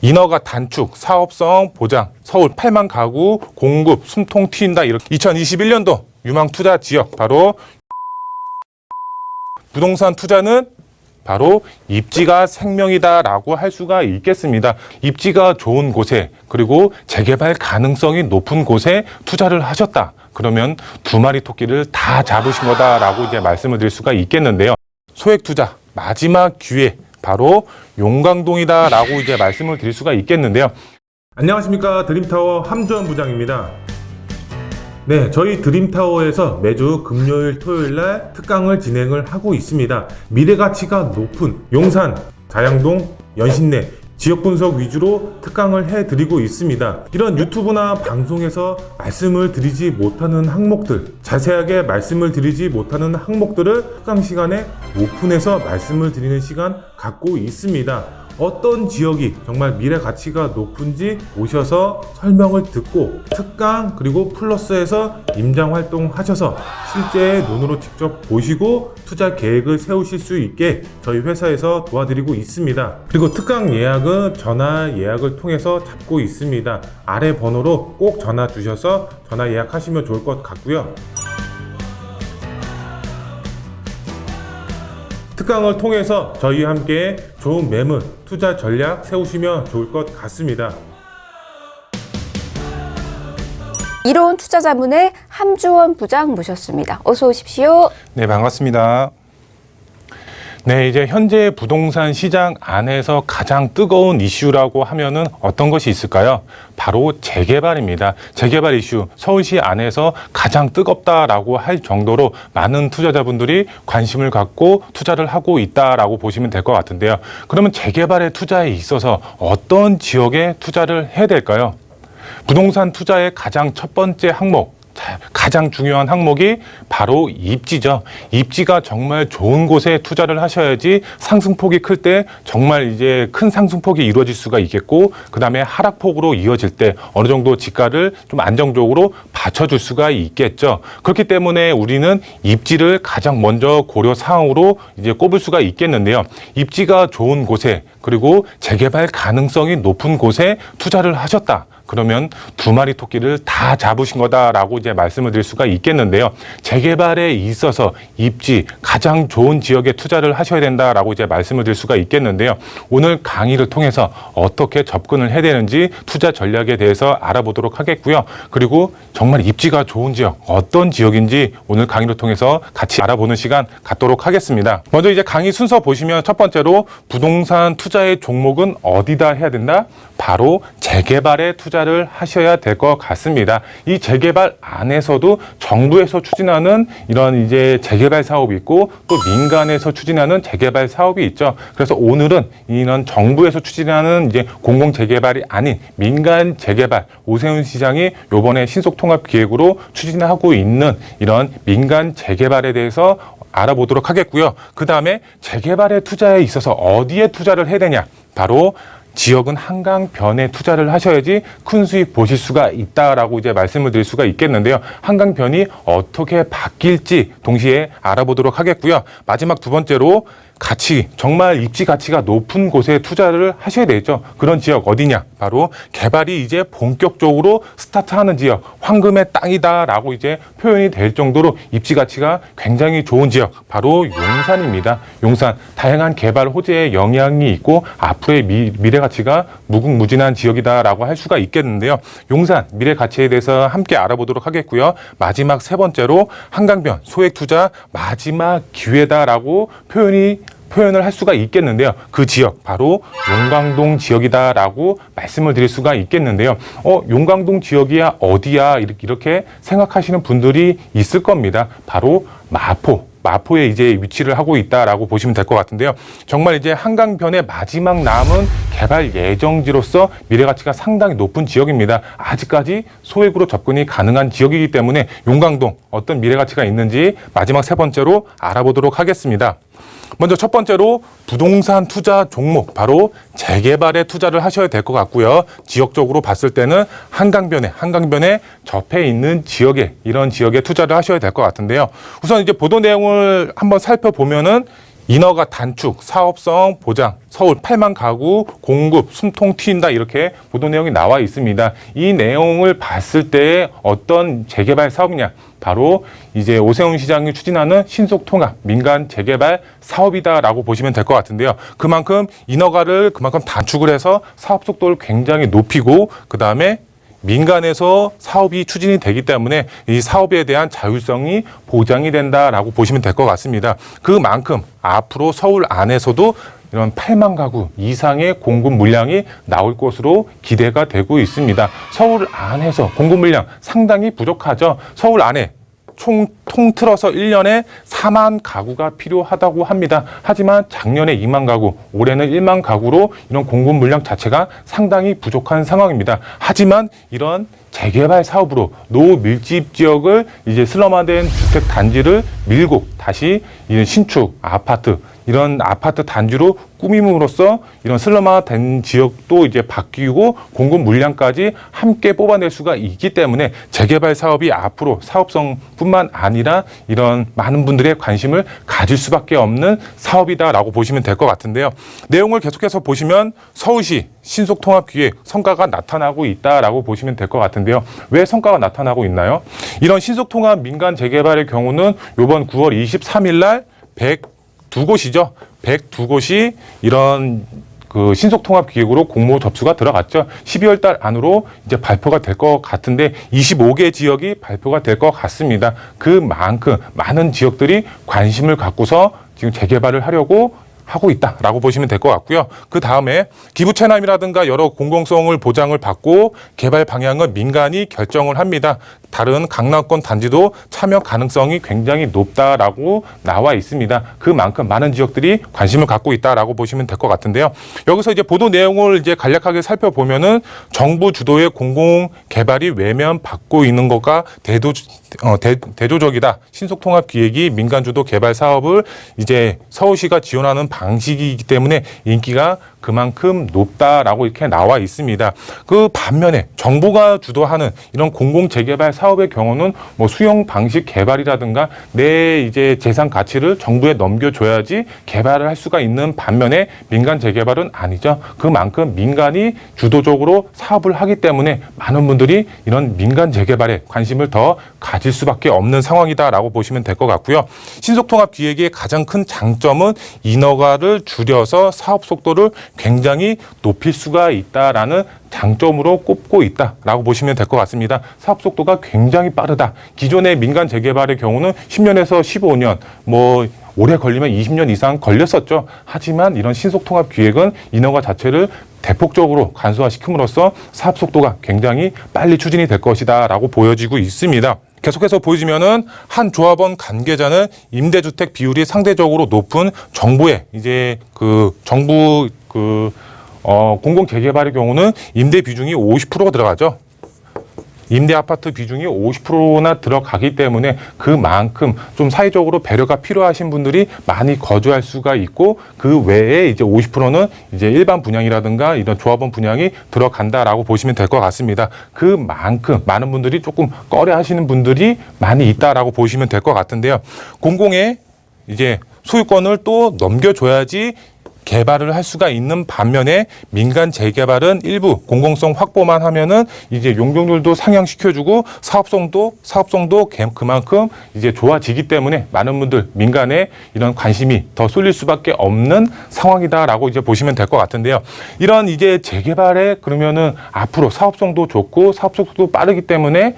인허가 단축, 사업성 보장, 서울 8만 가구 공급 숨통 �튄다 이렇게 2021년도 유망 투자 지역 바로 부동산 투자는 바로 입지가 생명이다라고 할 수가 있겠습니다. 입지가 좋은 곳에 그리고 재개발 가능성이 높은 곳에 투자를 하셨다. 그러면 두 마리 토끼를 다 잡으신 거다라고 이제 말씀을 드릴 수가 있겠는데요. 소액 투자 마지막 기회 바로 용강동이다라고 이제 말씀을 드릴 수가 있겠는데요. 안녕하십니까 드림타워 함주원 부장입니다. 네, 저희 드림타워에서 매주 금요일, 토요일 날 특강을 진행을 하고 있습니다. 미래 가치가 높은 용산, 자양동, 연신내 지역 분석 위주로 특강을 해드리고 있습니다. 이런 유튜브나 방송에서 말씀을 드리지 못하는 항목들, 자세하게 말씀을 드리지 못하는 항목들을 특강 시간에 오픈해서 말씀을 드리는 시간 갖고 있습니다. 어떤 지역이 정말 미래 가치가 높은지 오셔서 설명을 듣고 특강 그리고 플러스에서 임장 활동 하셔서 실제 눈으로 직접 보시고 투자 계획을 세우실 수 있게 저희 회사에서 도와드리고 있습니다. 그리고 특강 예약은 전화 예약을 통해서 잡고 있습니다. 아래 번호로 꼭 전화 주셔서 전화 예약하시면 좋을 것 같고요. 특강을 통해서 저희와 함께 좋은 매물, 투자 전략 세우시면 좋을 것 같습니다. 이로운 투자자문의 함주원 부장 모셨습니다. 어서 오십시오. 네, 반갑습니다. 네, 이제 현재 부동산 시장 안에서 가장 뜨거운 이슈라고 하면은 어떤 것이 있을까요? 바로 재개발입니다. 재개발 이슈, 서울시 안에서 가장 뜨겁다라고 할 정도로 많은 투자자분들이 관심을 갖고 투자를 하고 있다라고 보시면 될 것 같은데요. 그러면 재개발의 투자에 있어서 어떤 지역에 투자를 해야 될까요? 부동산 투자의 가장 첫 번째 항목, 자, 가장 중요한 항목이 바로 입지죠. 입지가 정말 좋은 곳에 투자를 하셔야지 상승폭이 클 때 정말 이제 큰 상승폭이 이루어질 수가 있겠고, 그 다음에 하락폭으로 이어질 때 어느 정도 지가를 좀 안정적으로 받쳐줄 수가 있겠죠. 그렇기 때문에 우리는 입지를 가장 먼저 고려 사항으로 이제 꼽을 수가 있겠는데요. 입지가 좋은 곳에 그리고 재개발 가능성이 높은 곳에 투자를 하셨다. 그러면 두 마리 토끼를 다 잡으신 거다라고 이제 말씀을 드릴 수가 있겠는데요. 재개발에 있어서 입지 가장 좋은 지역에 투자를 하셔야 된다라고 이제 말씀을 드릴 수가 있겠는데요. 오늘 강의를 통해서 어떻게 접근을 해야 되는지 투자 전략에 대해서 알아보도록 하겠고요. 그리고 정말 입지가 좋은 지역 어떤 지역인지 오늘 강의를 통해서 같이 알아보는 시간 갖도록 하겠습니다. 먼저 이제 강의 순서 보시면 첫 번째로 부동산 투자의 종목은 어디다 해야 된다? 바로 재개발에 투자 를 하셔야 될 것 같습니다. 이 재개발 안에서도 정부에서 추진하는 이런 이제 재개발 사업이 있고 또 민간에서 추진하는 재개발 사업이 있죠. 그래서 오늘은 이런 정부에서 추진하는 이제 공공 재개발이 아닌 민간 재개발 오세훈 시장이 요번에 신속 통합 기획으로 추진하고 있는 이런 민간 재개발에 대해서 알아보도록 하겠고요. 그 다음에 재개발의 투자에 있어서 어디에 투자를 해야 되냐? 바로 지역은 한강변에 투자를 하셔야지 큰 수익 보실 수가 있다라고 이제 말씀을 드릴 수가 있겠는데요. 한강변이 어떻게 바뀔지 동시에 알아보도록 하겠고요. 마지막 두 번째로 가치, 정말 입지 가치가 높은 곳에 투자를 하셔야 되죠. 그런 지역 어디냐? 바로 개발이 이제 본격적으로 스타트하는 지역, 황금의 땅이다라고 이제 표현이 될 정도로 입지 가치가 굉장히 좋은 지역, 바로 용산입니다. 용산 다양한 개발 호재에 영향이 있고 앞으로의 미, 미래 가치가 무궁무진한 지역이다라고 할 수가 있겠는데요. 용산 미래 가치에 대해서 함께 알아보도록 하겠고요. 마지막 세 번째로 한강변 소액 투자 마지막 기회다라고 표현이 표현을 할 수가 있겠는데요. 그 지역 바로 용강동 지역이다라고 말씀을 드릴 수가 있겠는데요. 어, 용강동 지역이야 어디야 이렇게, 생각하시는 분들이 있을 겁니다. 바로 마포. 마포에 이제 위치를 하고 있다라고 보시면 될 것 같은데요. 정말 이제 한강변의 마지막 남은 개발 예정지로서 미래 가치가 상당히 높은 지역입니다. 아직까지 소액으로 접근이 가능한 지역이기 때문에 용강동 어떤 미래 가치가 있는지 마지막 세 번째로 알아보도록 하겠습니다. 먼저 첫 번째로 부동산 투자 종목 바로 재개발에 투자를 하셔야 될 것 같고요. 지역적으로 봤을 때는 한강변에 한강변에 접해 있는 지역에 이런 지역에 투자를 하셔야 될 것 같은데요. 우선 이제 보도 내용을 한번 살펴보면은 인허가 단축, 사업성 보장, 서울 8만 가구 공급, 숨통 트인다 이렇게 보도 내용이 나와 있습니다. 이 내용을 봤을 때 어떤 재개발 사업이냐? 바로 이제 오세훈 시장이 추진하는 신속 통합 민간 재개발 사업이다라고 보시면 될 것 같은데요. 그만큼 인허가를 그만큼 단축을 해서 사업 속도를 굉장히 높이고 그 다음에 민간에서 사업이 추진이 되기 때문에 이 사업에 대한 자율성이 보장이 된다라고 보시면 될 것 같습니다. 그만큼 앞으로 서울 안에서도 이런 8만 가구 이상의 공급 물량이 나올 것으로 기대가 되고 있습니다. 서울 안에서 공급 물량 상당히 부족하죠. 서울 안에 총 통틀어서 1년에 4만 가구가 필요하다고 합니다. 하지만 작년에 2만 가구, 올해는 1만 가구로 이런 공급 물량 자체가 상당히 부족한 상황입니다. 하지만 이런 재개발 사업으로 노밀집 지역을 이제 슬럼화된 주택 단지를 밀고 다시 이런 신축 아파트 이런 아파트 단지로 꾸밈으로써 이런 슬럼화된 지역도 이제 바뀌고 공급 물량까지 함께 뽑아낼 수가 있기 때문에 재개발 사업이 앞으로 사업성뿐만 아니라 이런 많은 분들의 관심을 가질 수밖에 없는 사업이다라고 보시면 될 것 같은데요. 내용을 계속해서 보시면 서울시 신속 통합 기획 성과가 나타나고 있다라고 보시면 될 것 같은데요. 왜 성과가 나타나고 있나요? 이런 신속 통합 민간 재개발의 경우는 이번 9월 23일 날 102곳이죠. 102곳이 이런 그 신속 통합 기획으로 공모 접수가 들어갔죠. 12월 달 안으로 이제 발표가 될 것 같은데 25개 지역이 발표가 될 것 같습니다. 그만큼 많은 지역들이 관심을 갖고서 지금 재개발을 하려고 하고 있다라고 보시면 될 것 같고요. 그 다음에 기부 체납이라든가 여러 공공성을 보장을 받고 개발 방향은 민간이 결정을 합니다. 다른 강남권 단지도 참여 가능성이 굉장히 높다라고 나와 있습니다. 그만큼 많은 지역들이 관심을 갖고 있다라고 보시면 될 것 같은데요. 여기서 이제 보도 내용을 이제 간략하게 살펴보면은 정부 주도의 공공 개발이 외면받고 있는 것과 대도 어, 대, 대조적이다. 신속통합 기획이 민간 주도 개발 사업을 이제 서울시가 지원하는 방식이기 때문에 인기가 그만큼 높다라고 이렇게 나와 있습니다. 그 반면에 정부가 주도하는 이런 공공 재개발 사업의 경우는 뭐 수용 방식 개발이라든가 내 이제 재산 가치를 정부에 넘겨줘야지 개발을 할 수가 있는 반면에 민간 재개발은 아니죠. 그만큼 민간이 주도적으로 사업을 하기 때문에 많은 분들이 이런 민간 재개발에 관심을 더 가질 수밖에 없는 상황이다라고 보시면 될 것 같고요. 신속통합 기획의 가장 큰 장점은 인허가를 줄여서 사업 속도를 굉장히 높일 수가 있다라는 장점으로 꼽고 있다라고 보시면 될 것 같습니다. 사업 속도가 굉장히 빠르다. 기존의 민간 재개발의 경우는 10년에서 15년, 뭐 오래 걸리면 20년 이상 걸렸었죠. 하지만 이런 신속통합 기획은 인허가 자체를 대폭적으로 간소화시킴으로써 사업 속도가 굉장히 빨리 추진이 될 것이다라고 보여지고 있습니다. 계속해서 보여지면은 한 조합원 관계자는 임대주택 비율이 상대적으로 높은 정부의 이제 그 정부 그 어, 공공 재개발의 경우는 임대 비중이 50%가 들어가죠. 임대 아파트 비중이 50%나 들어가기 때문에 그만큼 좀 사회적으로 배려가 필요하신 분들이 많이 거주할 수가 있고 그 외에 이제 50%는 이제 일반 분양이라든가 이런 조합원 분양이 들어간다라고 보시면 될 것 같습니다. 그만큼 많은 분들이 조금 꺼려 하시는 분들이 많이 있다라고 보시면 될 것 같은데요. 공공의 이제 소유권을 또 넘겨줘야지 개발을 할 수가 있는 반면에 민간 재개발은 일부 공공성 확보만 하면은 이제 용적률도 상향시켜주고 사업성도 사업성도 개- 그만큼 이제 좋아지기 때문에 많은 분들 민간에 이런 관심이 더 쏠릴 수밖에 없는 상황이다라고 이제 보시면 될 것 같은데요. 이런 이제 재개발에 그러면은 앞으로 사업성도 좋고 사업 속도 빠르기 때문에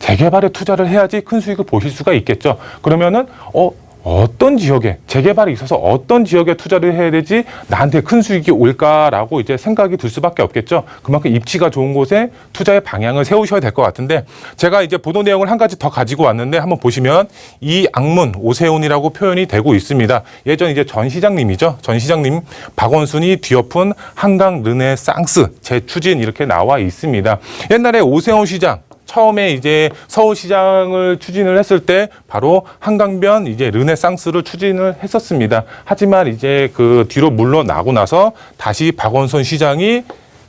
재개발에 투자를 해야지 큰 수익을 보실 수가 있겠죠. 그러면은 어 어떤 지역에 재개발이 있어서 어떤 지역에 투자를 해야 되지 나한테 큰 수익이 올까라고 이제 생각이 들 수밖에 없겠죠. 그만큼 입지가 좋은 곳에 투자의 방향을 세우셔야 될 것 같은데 제가 이제 보도 내용을 한 가지 더 가지고 왔는데 한번 보시면 이 악문 오세훈이라고 표현이 되고 있습니다. 예전 이제 전 시장님이죠. 전 시장님 박원순이 뒤엎은 한강 르네상스 재추진 이렇게 나와 있습니다. 옛날에 오세훈 시장 처음에 이제 서울시장을 추진을 했을 때 바로 한강변 이제 르네상스를 추진을 했었습니다. 하지만 이제 그 뒤로 물러나고 나서 다시 박원순 시장이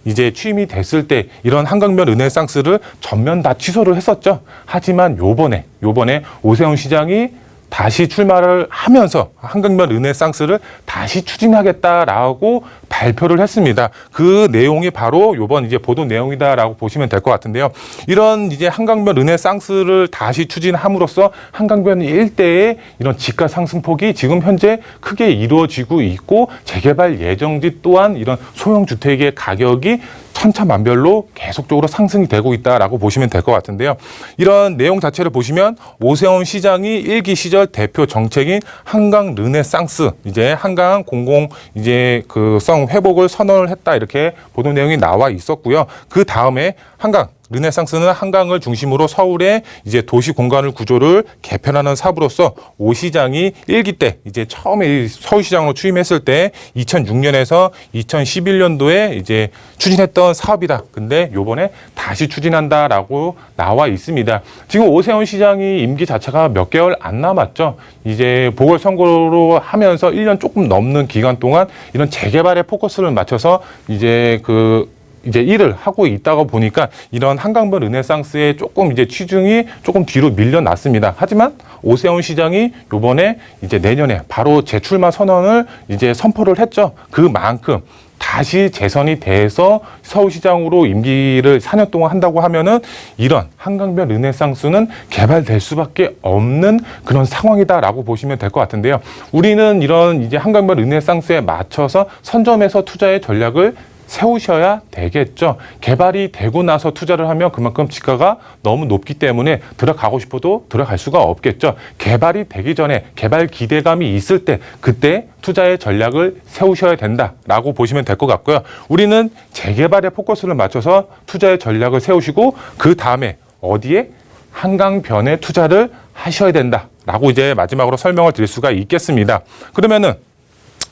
이제 취임이 됐을 때 이런 한강변 르네상스를 전면 다 취소를 했었죠. 하지만 요번에 요번에 오세훈 시장이 다시 출마를 하면서 한강변 르네상스를 다시 추진하겠다라고 발표를 했습니다. 그 내용이 바로 요번 이제 보도 내용이다라고 보시면 될 것 같은데요. 이런 이제 한강변 르네상스를 다시 추진함으로써 한강변 일대의 이런 집가 상승폭이 지금 현재 크게 이루어지고 있고 재개발 예정지 또한 이런 소형 주택의 가격이 천차만별로 계속적으로 상승이 되고 있다라고 보시면 될 것 같은데요. 이런 내용 자체를 보시면 오세훈 시장이 일기 시절 대표 정책인 한강 르네상스 이제 한강 공공 이제 그 성 회복을 선언을 했다 이렇게 보도 내용이 나와 있었고요. 그 다음에 한강 르네상스는 한강을 중심으로 서울의 이제 도시 공간을 구조를 개편하는 사업으로서 오 시장이 일기 때 이제 처음에 이 서울시장으로 취임했을 때 2006년에서 2011년도에 이제 추진했던 사업이다. 근데 요번에 다시 추진한다라고 나와 있습니다. 지금 오세훈 시장이 임기 자체가 몇 개월 안 남았죠. 이제 보궐선거로 하면서 1년 조금 넘는 기간 동안 이런 재개발에 포커스를 맞춰서 이제 그 이제 일을 하고 있다가 보니까 이런 한강변 르네상스의 조금 이제 취중이 조금 뒤로 밀려났습니다. 하지만 오세훈 시장이 요번에 이제 내년에 바로 재출마 선언을 이제 선포를 했죠. 그만큼 다시 재선이 돼서 서울시장으로 임기를 4년 동안 한다고 하면은 이런 한강변 르네상스는 개발될 수밖에 없는 그런 상황이다라고 보시면 될 것 같은데요. 우리는 이런 이제 한강변 르네상스에 맞춰서 선점해서 투자의 전략을 세우셔야 되겠죠. 개발이 되고 나서 투자를 하면 그만큼 지가가 너무 높기 때문에 들어가고 싶어도 들어갈 수가 없겠죠. 개발이 되기 전에 개발 기대감이 있을 때 그때 투자의 전략을 세우셔야 된다라고 보시면 될 것 같고요. 우리는 재개발에 포커스를 맞춰서 투자의 전략을 세우시고 그 다음에 어디에 한강변에 투자를 하셔야 된다라고 이제 마지막으로 설명을 드릴 수가 있겠습니다. 그러면은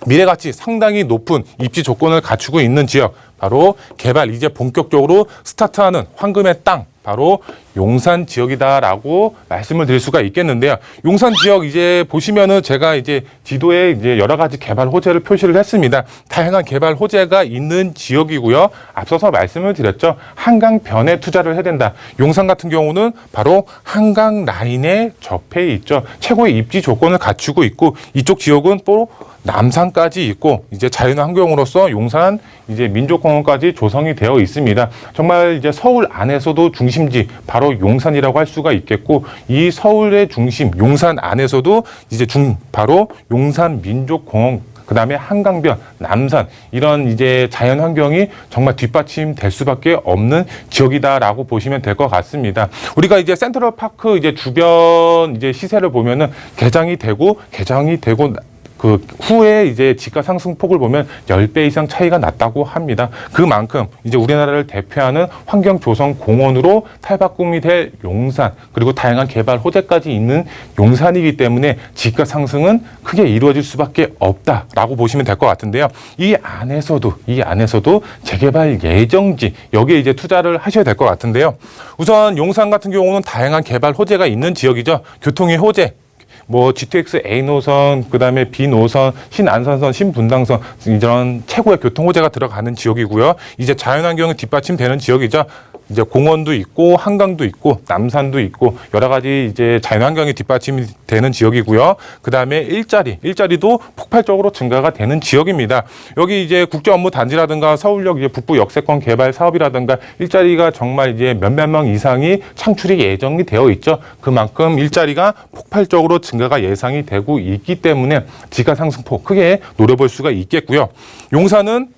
미래 가치 상당히 높은 입지 조건을 갖추고 있는 지역 바로 개발 이제 본격적으로 스타트하는 황금의 땅 바로 용산 지역이다라고 말씀을 드릴 수가 있겠는데요. 용산 지역 이제 보시면은 제가 이제 지도에 이제 여러 가지 개발 호재를 표시를 했습니다. 다양한 개발 호재가 있는 지역이고요. 앞서서 말씀을 드렸죠. 한강변에 투자를 해야 된다. 용산 같은 경우는 바로 한강 라인에 접해 있죠. 최고의 입지 조건을 갖추고 있고 이쪽 지역은 또 남산까지 있고 이제 자연 환경으로서 용산 이제 민족공원까지 조성이 되어 있습니다. 정말 이제 서울 안에서도 중심지 바로 용산이라고 할 수가 있겠고 이 서울의 중심 용산 안에서도 이제 중 바로 용산 민족공원 그다음에 한강변, 남산 이런 이제 자연 환경이 정말 뒷받침 될 수밖에 없는 지역이다라고 보시면 될 것 같습니다. 우리가 이제 센트럴 파크 이제 주변 이제 시세를 보면은 개장이 되고 개장이 되고 나- 그 후에 이제 지가 상승폭을 보면 10배 이상 차이가 났다고 합니다. 그만큼 이제 우리나라를 대표하는 환경 조성 공원으로 탈바꿈이 될 용산 그리고 다양한 개발 호재까지 있는 용산이기 때문에 지가 상승은 크게 이루어질 수밖에 없다라고 보시면 될 것 같은데요. 이 안에서도 이 안에서도 재개발 예정지 여기에 이제 투자를 하셔야 될 것 같은데요. 우선 용산 같은 경우는 다양한 개발 호재가 있는 지역이죠. 교통의 호재 뭐 GTX A 노선, 그다음에 B 노선, 신안산선, 신분당선 이런 최고의 교통 호재가 들어가는 지역이고요. 이제 자연환경이 뒷받침되는 지역이죠. 이제 공원도 있고 한강도 있고 남산도 있고 여러 가지 이제 자연환경이 뒷받침이 되는 지역이고요. 그다음에 일자리, 일자리도 폭발적으로 증가가 되는 지역입니다. 여기 이제 국제 업무 단지라든가 서울역 이제 북부 역세권 개발 사업이라든가 일자리가 정말 이제 몇몇 명 이상이 창출이 예정이 되어 있죠. 그만큼 일자리가 폭발적으로 증가가 예상이 되고 있기 때문에 지가 상승폭 크게 노려볼 수가 있겠고요. 용산은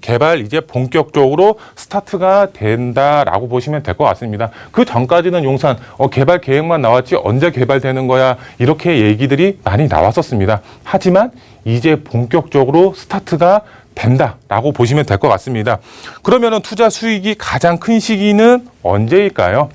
개발 이제 본격적으로 스타트가 된다라고 보시면 될 것 같습니다. 그 전까지는 용산 어, 개발 계획만 나왔지 언제 개발되는 거야 이렇게 얘기들이 많이 나왔었습니다. 하지만 이제 본격적으로 스타트가 된다라고 보시면 될 것 같습니다. 그러면은 투자 수익이 가장 큰 시기는 언제일까요?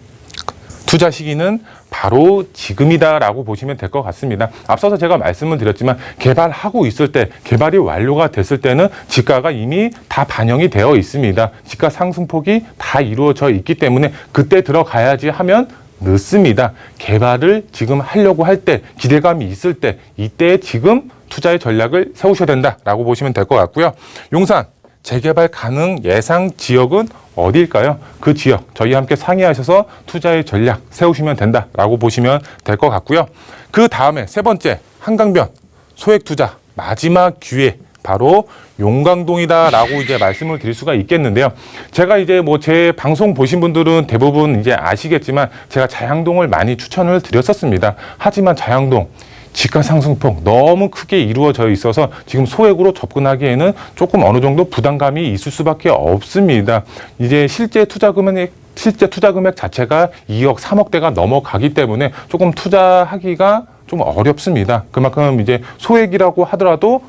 투자 시기는 바로 지금이다라고 보시면 될 것 같습니다. 앞서서 제가 말씀을 드렸지만 개발하고 있을 때 개발이 완료가 됐을 때는 지가가 이미 다 반영이 되어 있습니다. 지가 상승폭이 다 이루어져 있기 때문에 그때 들어가야지 하면 늦습니다. 개발을 지금 하려고 할 때 기대감이 있을 때 이때 지금 투자의 전략을 세우셔야 된다라고 보시면 될 것 같고요. 용산 재개발 가능 예상 지역은 어디일까요? 그 지역 저희 함께 상의하셔서 투자의 전략 세우시면 된다라고 보시면 될 것 같고요. 그 다음에 세 번째 한강변 소액 투자 마지막 기회 바로 용강동이다라고 이제 말씀을 드릴 수가 있겠는데요. 제가 이제 뭐 제 방송 보신 분들은 대부분 이제 아시겠지만 제가 자양동을 많이 추천을 드렸었습니다. 하지만 자양동 지가 상승폭 너무 크게 이루어져 있어서 지금 소액으로 접근하기에는 조금 어느 정도 부담감이 있을 수밖에 없습니다. 이제 실제 투자 금액 실제 투자 금액 자체가 2억, 3억대가 넘어가기 때문에 조금 투자하기가 좀 어렵습니다. 그만큼 이제 소액이라고 하더라도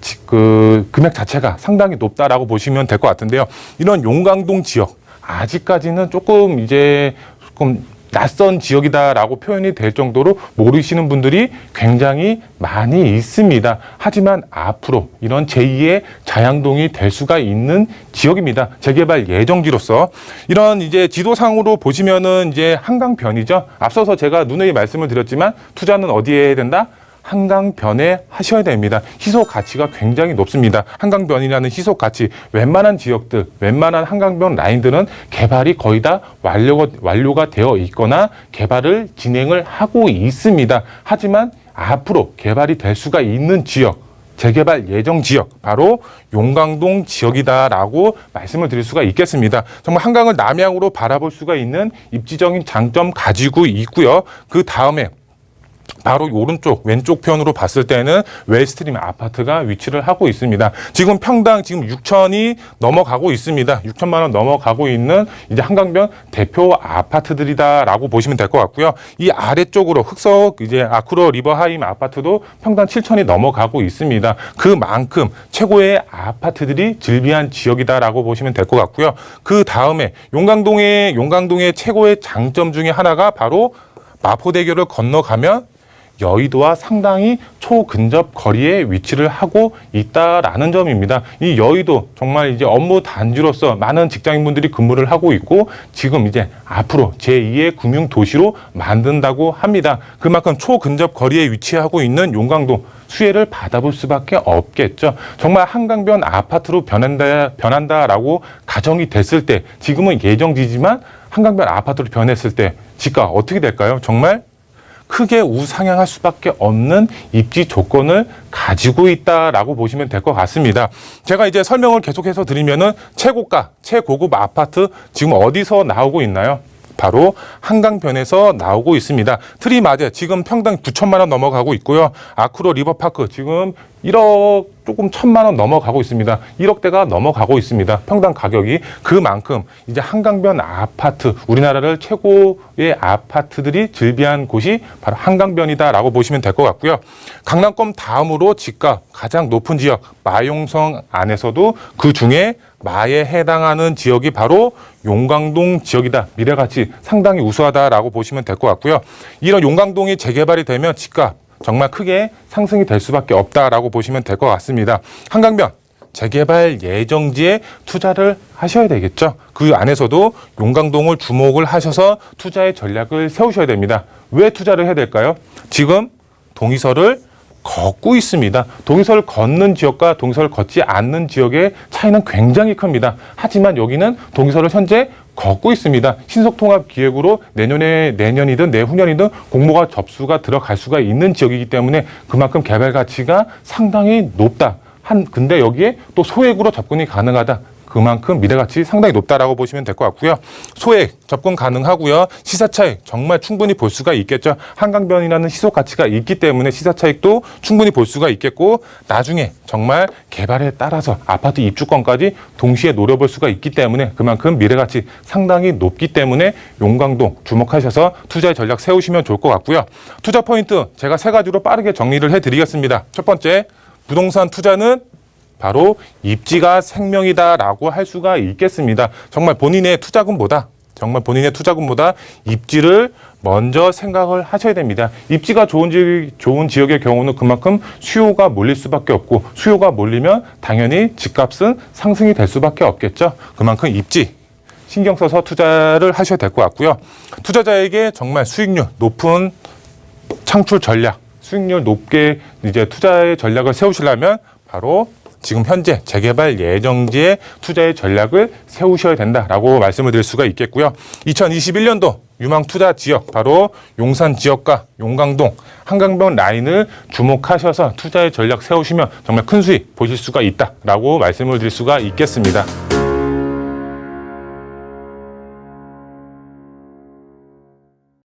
지- 그 금액 자체가 상당히 높다라고 보시면 될 것 같은데요. 이런 용강동 지역 아직까지는 조금 이제 조금 낯선 지역이다라고 표현이 될 정도로 모르시는 분들이 굉장히 많이 있습니다. 하지만 앞으로 이런 제2의 자양동이 될 수가 있는 지역입니다. 재개발 예정지로서 이런 이제 지도상으로 보시면은 이제 한강변이죠. 앞서서 제가 누누이 말씀을 드렸지만 투자는 어디에 해야 된다? 한강 변에 하셔야 됩니다. 희소 가치가 굉장히 높습니다. 한강 변이라는 희소 가치, 웬만한 지역들, 웬만한 한강 변 라인들은 개발이 거의 다 완료가, 완료가 되어 있거나 개발을 진행을 하고 있습니다. 하지만 앞으로 개발이 될 수가 있는 지역, 재개발 예정 지역 바로 용강동 지역이다라고 말씀을 드릴 수가 있겠습니다. 정말 한강을 남향으로 바라볼 수가 있는 입지적인 장점 가지고 있고요. 그 다음에 바로 오른쪽 왼쪽 편으로 봤을 때는 웨스트림 아파트가 위치를 하고 있습니다. 지금 평당 지금 6천이 넘어가고 있습니다. 6천만 원 넘어가고 있는 이제 한강변 대표 아파트들이다라고 보시면 될 것 같고요. 이 아래쪽으로 흑석 이제 아쿠로 리버하임 아파트도 평당 7천이 넘어가고 있습니다. 그만큼 최고의 아파트들이 즐비한 지역이다라고 보시면 될 것 같고요. 그 다음에 용강동의 용강동의 최고의 장점 중에 하나가 바로 마포대교를 건너가면 여의도와 상당히 초근접 거리에 위치를 하고 있다라는 점입니다. 이 여의도 정말 이제 업무 단지로서 많은 직장인분들이 근무를 하고 있고 지금 이제 앞으로 제2의 금융 도시로 만든다고 합니다. 그만큼 초근접 거리에 위치하고 있는 용강동 수혜를 받아볼 수밖에 없겠죠. 정말 한강변 아파트로 변한다, 변한다라고 가정이 됐을 때 지금은 예정지지만 한강변 아파트로 변했을 때 지가 어떻게 될까요? 정말 크게 우상향할 수밖에 없는 입지 조건을 가지고 있다라고 보시면 될 것 같습니다. 제가 이제 설명을 계속해서 드리면은 최고가, 최고급 아파트 지금 어디서 나오고 있나요? 바로 한강변에서 나오고 있습니다. 트리마제 지금 평당 9천만 원 넘어가고 있고요. 아크로 리버파크 지금 1억 조금 천만 원 넘어가고 있습니다. 1억대가 넘어가고 있습니다. 평당 가격이 그만큼 이제 한강변 아파트 우리나라를 최고의 아파트들이 즐비한 곳이 바로 한강변이다라고 보시면 될 것 같고요. 강남권 다음으로 집값 가장 높은 지역 마용성 안에서도 그 중에 마에 해당하는 지역이 바로 용강동 지역이다. 미래 가치 상당히 우수하다라고 보시면 될 것 같고요. 이런 용강동이 재개발이 되면 집값 정말 크게 상승이 될 수밖에 없다라고 보시면 될 것 같습니다. 한강변 재개발 예정지에 투자를 하셔야 되겠죠. 그 안에서도 용강동을 주목을 하셔서 투자의 전략을 세우셔야 됩니다. 왜 투자를 해야 될까요? 지금 동의서를 걷고 있습니다. 동의서를 걷는 지역과 동의서를 걷지 않는 지역의 차이는 굉장히 큽니다. 하지만 여기는 동의서를 현재 걷고 있습니다. 신속통합 기획으로 내년에 내년이든 내후년이든 공모가 접수가 들어갈 수가 있는 지역이기 때문에 그만큼 개발 가치가 상당히 높다. 한 근데 여기에 또 소액으로 접근이 가능하다. 그만큼 미래가치 상당히 높다라고 보시면 될 것 같고요. 소액 접근 가능하고요. 시사 차익 정말 충분히 볼 수가 있겠죠. 한강변이라는 시속 가치가 있기 때문에 시사 차익도 충분히 볼 수가 있겠고 나중에 정말 개발에 따라서 아파트 입주권까지 동시에 노려볼 수가 있기 때문에 그만큼 미래가치 상당히 높기 때문에 용강동 주목하셔서 투자의 전략 세우시면 좋을 것 같고요. 투자 포인트 제가 세 가지로 빠르게 정리를 해드리겠습니다. 첫 번째 부동산 투자는 바로 입지가 생명이다라고 할 수가 있겠습니다. 정말 본인의 투자금보다 정말 본인의 투자금보다 입지를 먼저 생각을 하셔야 됩니다. 입지가 좋은 지역, 좋은 지역의 경우는 그만큼 수요가 몰릴 수밖에 없고 수요가 몰리면 당연히 집값은 상승이 될 수밖에 없겠죠. 그만큼 입지 신경 써서 투자를 하셔야 될 것 같고요. 투자자에게 정말 수익률 높은 창출 전략, 수익률 높게 이제 투자의 전략을 세우시려면 바로 지금 현재 재개발 예정지에 투자의 전략을 세우셔야 된다라고 말씀을 드릴 수가 있겠고요. 2021년도 유망 투자 지역 바로 용산 지역과 용강동 한강변 라인을 주목하셔서 투자의 전략 세우시면 정말 큰 수익 보실 수가 있다라고 말씀을 드릴 수가 있겠습니다.